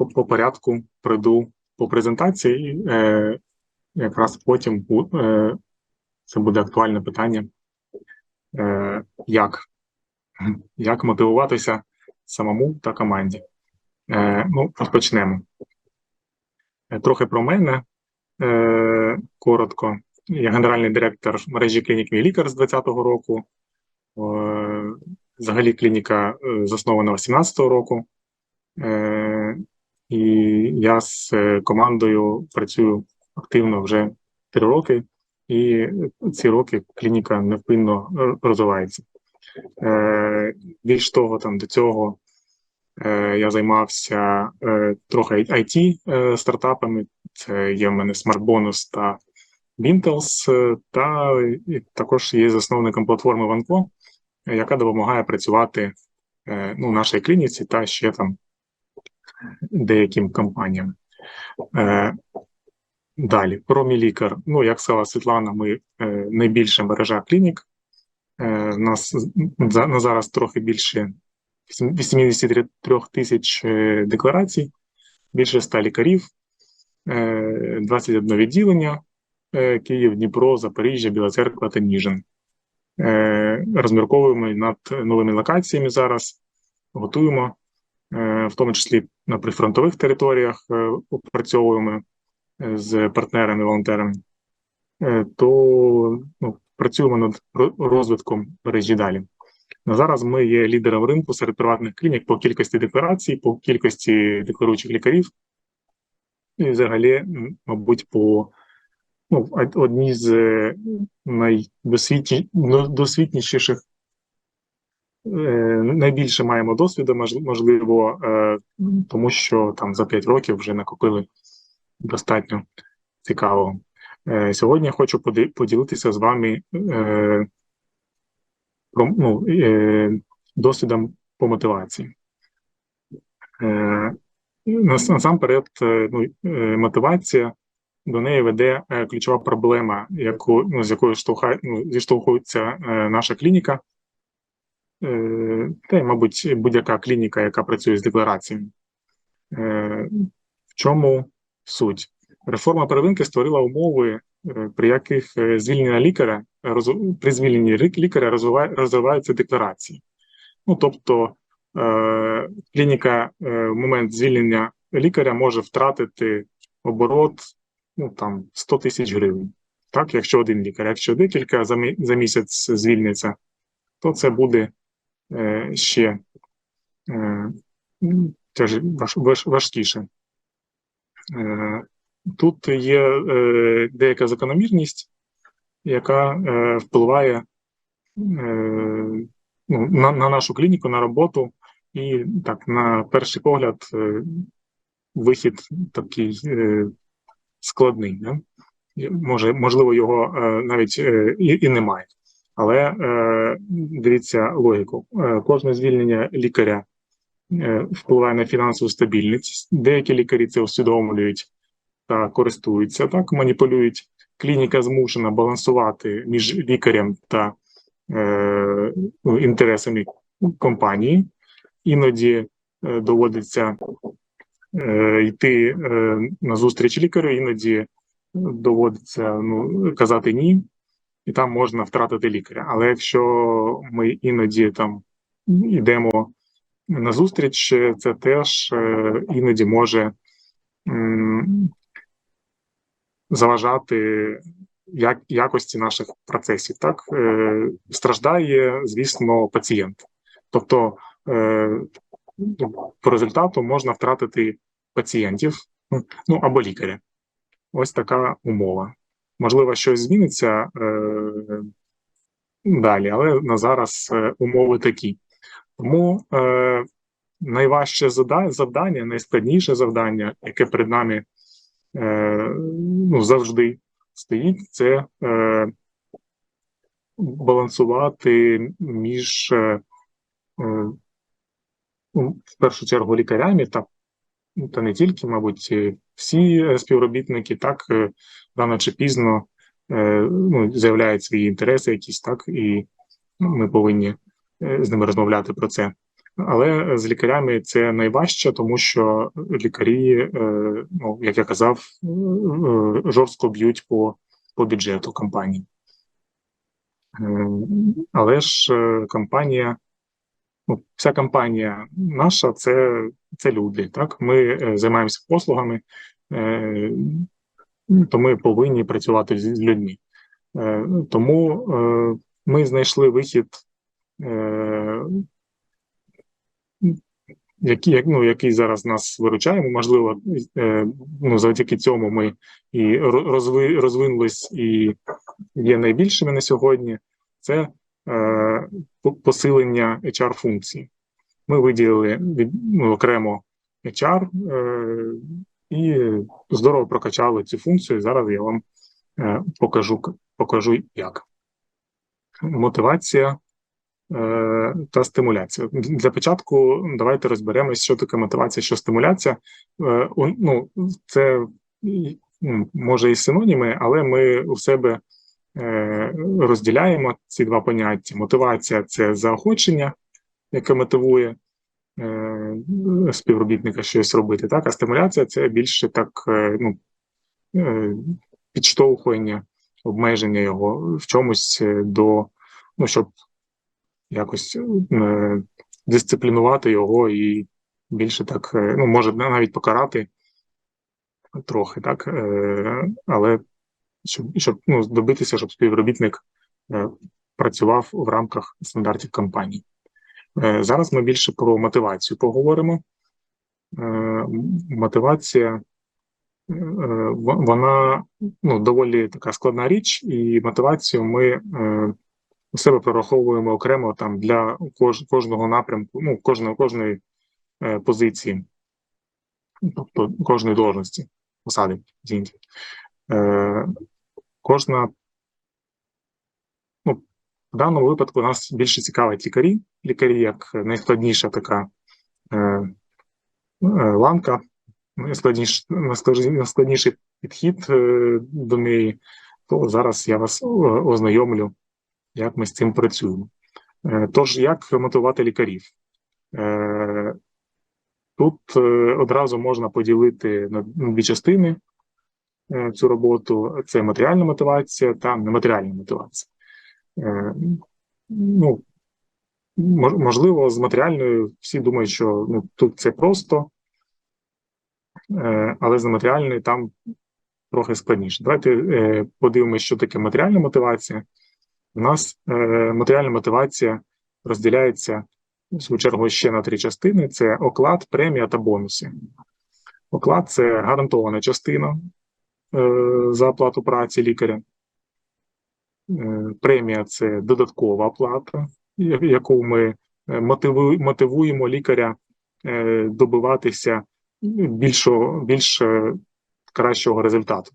по, по порядку пройду по презентації, і е, якраз потім е, це буде актуальне питання. Е, як? Як мотивуватися самому та команді? Е, ну, почнемо. Е, Трохи про мене. Е, коротко. Я генеральний директор мережі клінік Мій лікар з 2020 року. Е, Взагалі клініка е, заснована 18-го року. Е, І я з е, командою працюю активно вже три роки, і ці роки клініка невпинно розвивається. Е, Більш того, там до цього е, я займався е, трохи IT е, стартапами. Це є в мене SmartBonus та Wintels, е, та також є засновником платформи Ванко, е, яка допомагає працювати е, ну, нашій клініці та ще там деяким компаніям. Е, Далі, про мій лікар. Ну, як сказала Світлана, ми е, найбільша мережа клінік. Е, нас за- на зараз трохи більше 83 тисяч е, декларацій, більше 100 лікарів, е, 21 відділення, е, Київ, Дніпро, Запоріжжя, Біла Церква та Ніжин. Е, Розмірковуємо над новими локаціями зараз, готуємо, в тому числі на прифронтових територіях е, опрацьовуємо е, з партнерами, волонтерами, Е, то ну, працюємо над розвитком мережі далі. На зараз ми є лідером ринку серед приватних клінік по кількості декларацій, по кількості декларуючих лікарів, і взагалі, мабуть, по ну, од- одній з е, найдосвідчі- ну, досвідніших, е, найбільше маємо досвіду, можливо, е, тому що там за 5 років вже накопили достатньо цікавого. Е, Сьогодні я хочу поділитися з вами е, ну, е, досвідом по мотивації. Е, Насамперед, е, ну, е, мотивація до неї веде е, ключова проблема, яку, ну, з якою штовхає, ну, зіштовхується е, наша клініка, е, та й, мабуть, будь-яка клініка, яка працює з деклараціями. Е, В чому суть? Реформа первинки створила умови, е, при яких е, звільнення лікаря при звільненні лікаря розвиваються декларації. Ну, тобто е, клініка е, в момент звільнення лікаря може втратити оборот ну, там, 100 тисяч гривень. Так, якщо один лікар, якщо декілька за, мі- за місяць звільниться, то це буде е, ще е, теж важ, важ, важкіше. Е, Тут є е, деяка закономірність, яка е, впливає е, ну, на, на нашу клініку, на роботу, і так, на перший погляд, е, вихід такий е, складний. Може, можливо, його е, навіть е, і немає. Але е, дивіться логіку. Е, кожне звільнення лікаря е, впливає на фінансову стабільність. Деякі лікарі це усвідомлюють та користуються, так маніпулюють. Клініка змушена балансувати між лікарем та е, інтересами компанії. Іноді е, доводиться е, йти е, на зустріч лікарю, іноді доводиться ну, казати ні, і там можна втратити лікаря. Але якщо ми іноді там йдемо на зустріч, це теж е, іноді може заважати як, якості наших процесів. Так е, страждає, звісно, пацієнт. Тобто, е, по результату можна втратити пацієнтів ну або лікаря. Ось така умова. Можливо, щось зміниться е, далі, але на зараз е, умови такі. Тому е, найважче завдання, найскладніше завдання, яке перед нами е, ну, завжди стоїть, це е, балансувати між, е, в першу чергу, лікарями та, та не тільки, мабуть, всі е, співробітники так е, рано чи пізно е, ну, заявляють свої інтереси якісь, так, і ну, ми повинні е, з ними розмовляти про це. Але з лікарями це найважче, тому що лікарі, е, ну як я казав, е, е, жорстко б'ють по, по бюджету компанії. Е, Але ж е, компанія, ну, вся компанія наша це, це люди. Так, ми е, займаємося послугами, е, то ми повинні працювати з людьми. Е, Тому е, ми знайшли вихід. е, який, як- ну, який зараз нас виручає, можливо, е, ну, завдяки цьому ми і розви, розвинулись і є найбільшими на сьогодні, це посилення HR-функцій. Ми виділили від, ну, окремо HR е, і здорово прокачали цю функцію. Зараз я вам е, покажу, покажу як. Мотивація е, та стимуляція. Для початку давайте розберемось, що таке мотивація, що стимуляція. Е, Ну, це може і синоніми, але ми у себе е, розділяємо ці два поняття. Мотивація це заохочення, яке мотивує е, співробітника щось робити. Так, а стимуляція це більше так е, ну, е, підштовхування, обмеження його в чомусь е, до, ну, щоб якось е, дисциплінувати його і більше так, е, ну, може навіть покарати трохи, так, е, але щоб, щоб ну, добитися, щоб співробітник е, працював в рамках стандартів компанії. Е, Зараз ми більше про мотивацію поговоримо. Е, Мотивація вона ну, доволі така складна річ, і мотивацію ми у себе прораховуємо окремо там для кож, кожного напрямку, ну, кожної, кожної позиції, тобто кожної должності, посади. Е, кожна, ну, в даному випадку нас більше цікавить лікарі. Лікарі як найскладніша така е, е, ланка, найскладніш, найскладніш- найскладніший підхід до неї, то зараз я вас ознайомлю, як ми з цим працюємо. Тож, як мотивувати лікарів? Тут одразу можна поділити на дві частини цю роботу: це матеріальна мотивація та нематеріальна мотивація. Е, Ну, можливо, з матеріальною всі думають, що ну, тут це просто, е, але з матеріальною там трохи складніше. Давайте е, подивимося, що таке матеріальна мотивація. У нас е, матеріальна мотивація розділяється в свою чергу ще на три частини: це оклад, премія та бонуси. Оклад це гарантована частина е, за оплату праці лікаря. Е, Премія це додаткова оплата, яку ми е, мотивуємо лікаря е, добиватися більшого, більш е, кращого результату.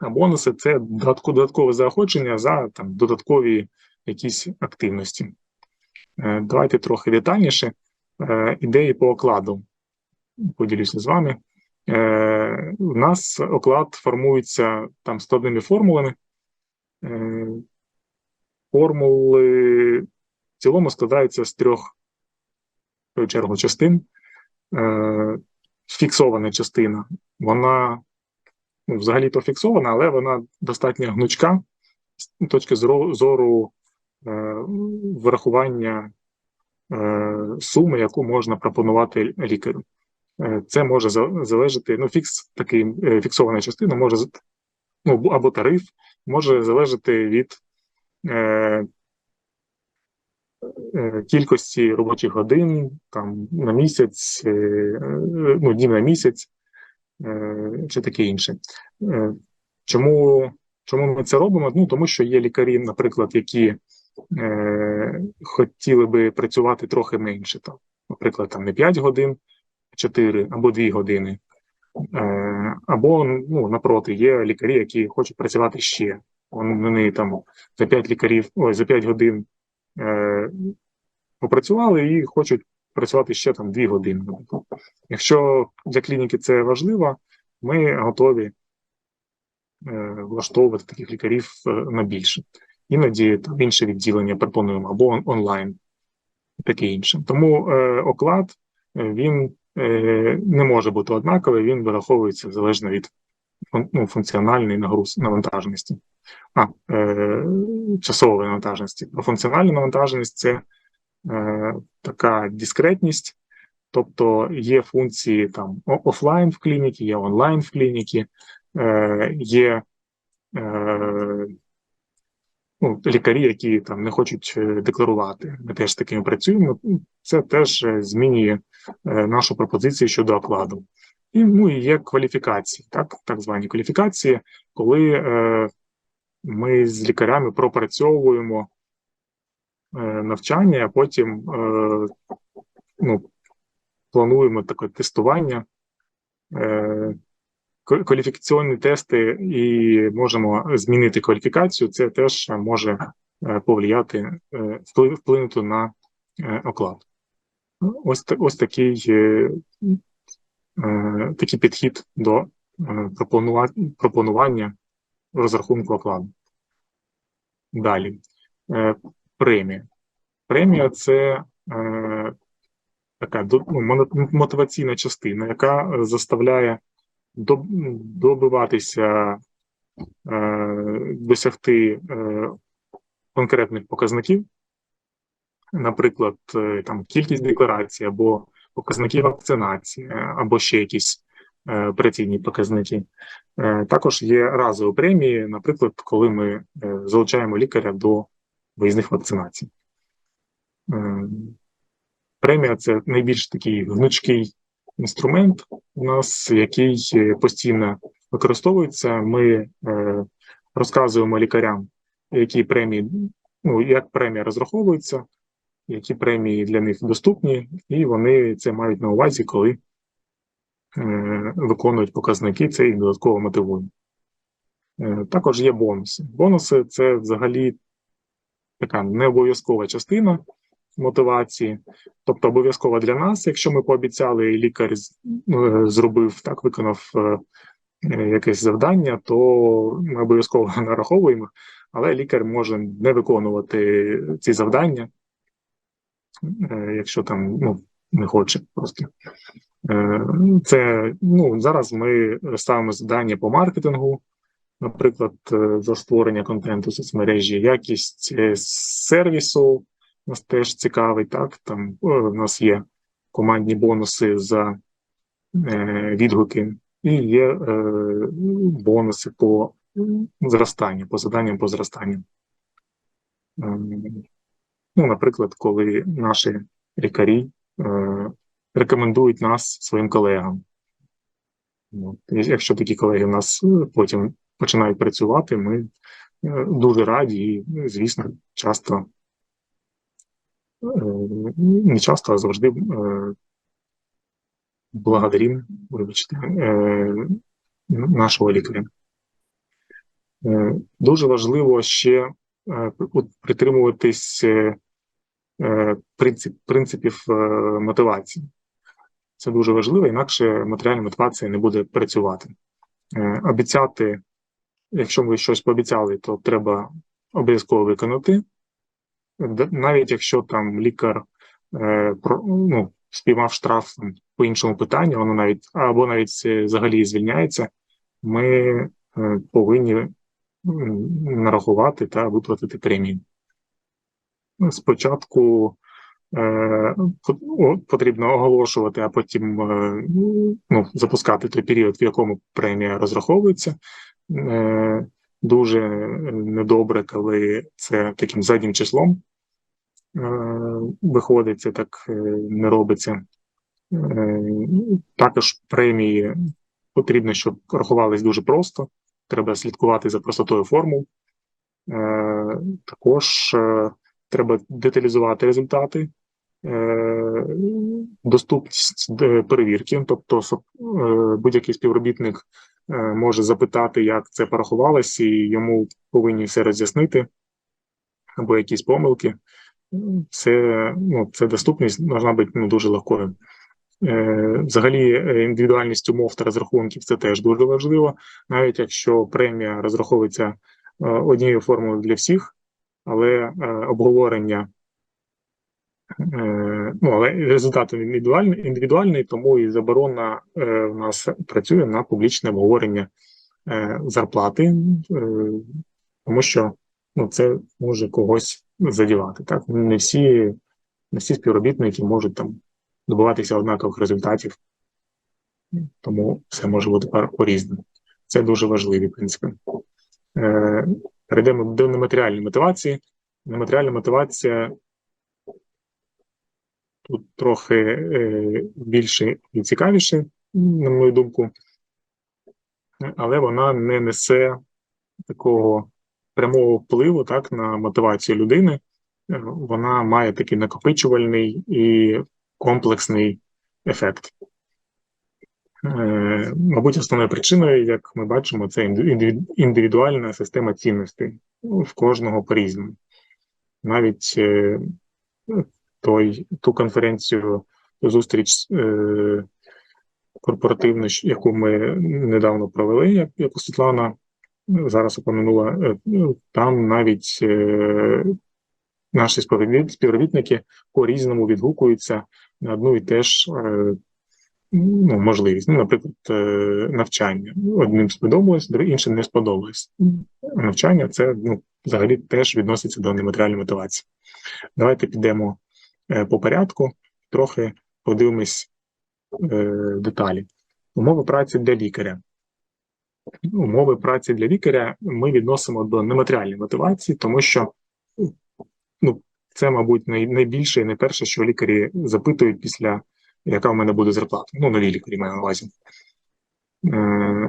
А бонуси це додаткове заохочення за там, додаткові якісь активності. Е, Давайте трохи детальніше. Е, Ідеї по окладу поділюся з вами. Е, У нас оклад формується там складними формулами. Е, Формули в цілому складаються з трьох, в чергу, частин. Е, Фіксована частина, вона ну, взагалі-то фіксована, але вона достатньо гнучка з точки зору, зору е, врахування е, суми, яку можна пропонувати лікарю. Е, Це може залежати, ну, фікс, такий е, фіксована частина може ну, або тариф може залежати від е, е, кількості робочих годин там, на місяць, е, ну, днів на місяць, е, чи таке інше. Е, Чому, чому ми це робимо? Ну, тому що є лікарі, наприклад, які хотіли би працювати трохи менше, там, наприклад, там не 5 годин, 4 або 2 години. Е, або, ну, напроти, є лікарі, які хочуть працювати ще. Вони там за 5 лікарів, ой, за 5 годин е, попрацювали і хочуть працювати ще там 2 години. Якщо для клініки це важливо, ми готові е, влаштовувати таких лікарів е, на більше. Іноді там інше відділення пропонуємо або он- онлайн. таке інше. Тому е, оклад е, він не може бути однаковий, він вираховується залежно від ну, функціональної нагруз навантаженості, а е, часової навантаженості. А функціональна навантаженість це е, така дискретність, тобто є функції там офлайн в клініці, є онлайн в клініці, е, є е, ну, лікарі, які там не хочуть е, декларувати. Ми теж з такими працюємо. Ну, Це теж е, змінює е, нашу пропозицію щодо окладу. І ну, і є кваліфікації, так, так звані кваліфікації, коли е, ми з лікарями пропрацьовуємо е, навчання, а потім е, ну, плануємо таке тестування, е, кваліфікаційні тести і можемо змінити кваліфікацію. Це теж може е, повлияти, е, вплинути на е, оклад. Ось, ось такий, такий підхід до пропонування розрахунку окладу. Далі. Премія. Премія це така ну, мотиваційна частина, яка заставляє добиватися, е, досягти е, конкретних показників, наприклад, е, там кількість декларацій або показники вакцинації, або ще якісь операційні показники. Також є разові премії, наприклад, коли ми залучаємо лікаря до виїзних вакцинацій. Премія це найбільш такий гнучкий інструмент у нас, який е, постійно використовується. Ми е, розказуємо лікарям, які премії, ну як премія розраховується, які премії для них доступні, і вони це мають на увазі, коли е, виконують показники, це їх додатково мотивує. Також є бонуси. Бонуси це взагалі така не обов'язкова частина мотивації, тобто обов'язково для нас, якщо ми пообіцяли, і лікар е, зробив так, виконав е, е, якесь завдання, то ми обов'язково нараховуємо, але лікар може не виконувати ці завдання, якщо там ну, не хоче просто. Це ну, зараз ми ставимо завдання по маркетингу, наприклад, за створення контенту соцмережі, якість е, нас теж цікавить. Так, там е, в нас є командні бонуси за е, відгуки, і є е, бонуси по зростанню, по заданням по зростанню. Ем, Ну, наприклад, коли наші лікарі е, рекомендують нас своїм колегам. Якщо такі колеги в нас е, потім починають працювати, ми е, дуже раді і, звісно, часто е, не часто, а завжди е, благодарим, вибачте, е, нашого лікаря. Е, Дуже важливо ще притримуватись принцип, принципів мотивації. Це дуже важливо, інакше матеріальна мотивація не буде працювати. Обіцяти, якщо ви щось пообіцяли, то треба обов'язково виконати. Навіть якщо там лікар е, про, ну, спіймав штраф по іншому питанню, воно навіть або навіть е, взагалі звільняється, ми е, повинні нарахувати та виплатити премію. Спочатку е, потрібно оголошувати, а потім е, ну, запускати той період, в якому премія розраховується. Е, дуже недобре, коли це таким заднім числом е, виходить, це так е, не робиться. Е, Також премії потрібно, щоб рахувались дуже просто. Треба слідкувати за простотою формул. Е, Також е, треба деталізувати результати, е, доступність е, перевірки, тобто е, будь-який співробітник е, може запитати, як це порахувалось, і йому повинні все роз'яснити, або якісь помилки. Це, ну, це доступність должна бути ну, дуже легкою. Е, Взагалі, е, індивідуальність умов та розрахунків це теж дуже важливо, навіть якщо премія розраховується е, однією формулою для всіх, але обговорення Ну, але результат індивідуальний, індивідуальний, тому і заборона в нас працює на публічне обговорення зарплати, тому що ну, це може когось задівати. Так? Не всі, не всі співробітники можуть там добиватися однакових результатів, тому все може бути по-різному. Це дуже важливі принципи. Е, Перейдемо до нематеріальної мотивації. Нематеріальна мотивація тут трохи е, більше і цікавіше, на мою думку, але вона не несе такого прямого впливу так, на мотивацію людини. Е, Вона має такий накопичувальний і комплексний ефект. Е, Мабуть, основною причиною, як ми бачимо, це індивідуальна система цінностей в кожного по-різному. Навіть е, той, ту конференцію, ту зустріч е, корпоративну, яку ми недавно провели, як, яку Світлана зараз упомянула, е, ну, там навіть е, наші співробітники по-різному відгукуються на одну і теж е, ну, можливість. Ну, наприклад, навчання. Одним сподобалось, іншим не сподобалось. Навчання це ну, взагалі теж відноситься до нематеріальної мотивації. Давайте підемо по порядку, трохи подивимось деталі. Умови праці для лікаря. Умови праці для лікаря ми відносимо до нематеріальної мотивації, тому що ну, це, мабуть, найбільше і найперше, що лікарі запитують після, яка в мене буде зарплата. Ну, нові лікарі маю на увазі. Е,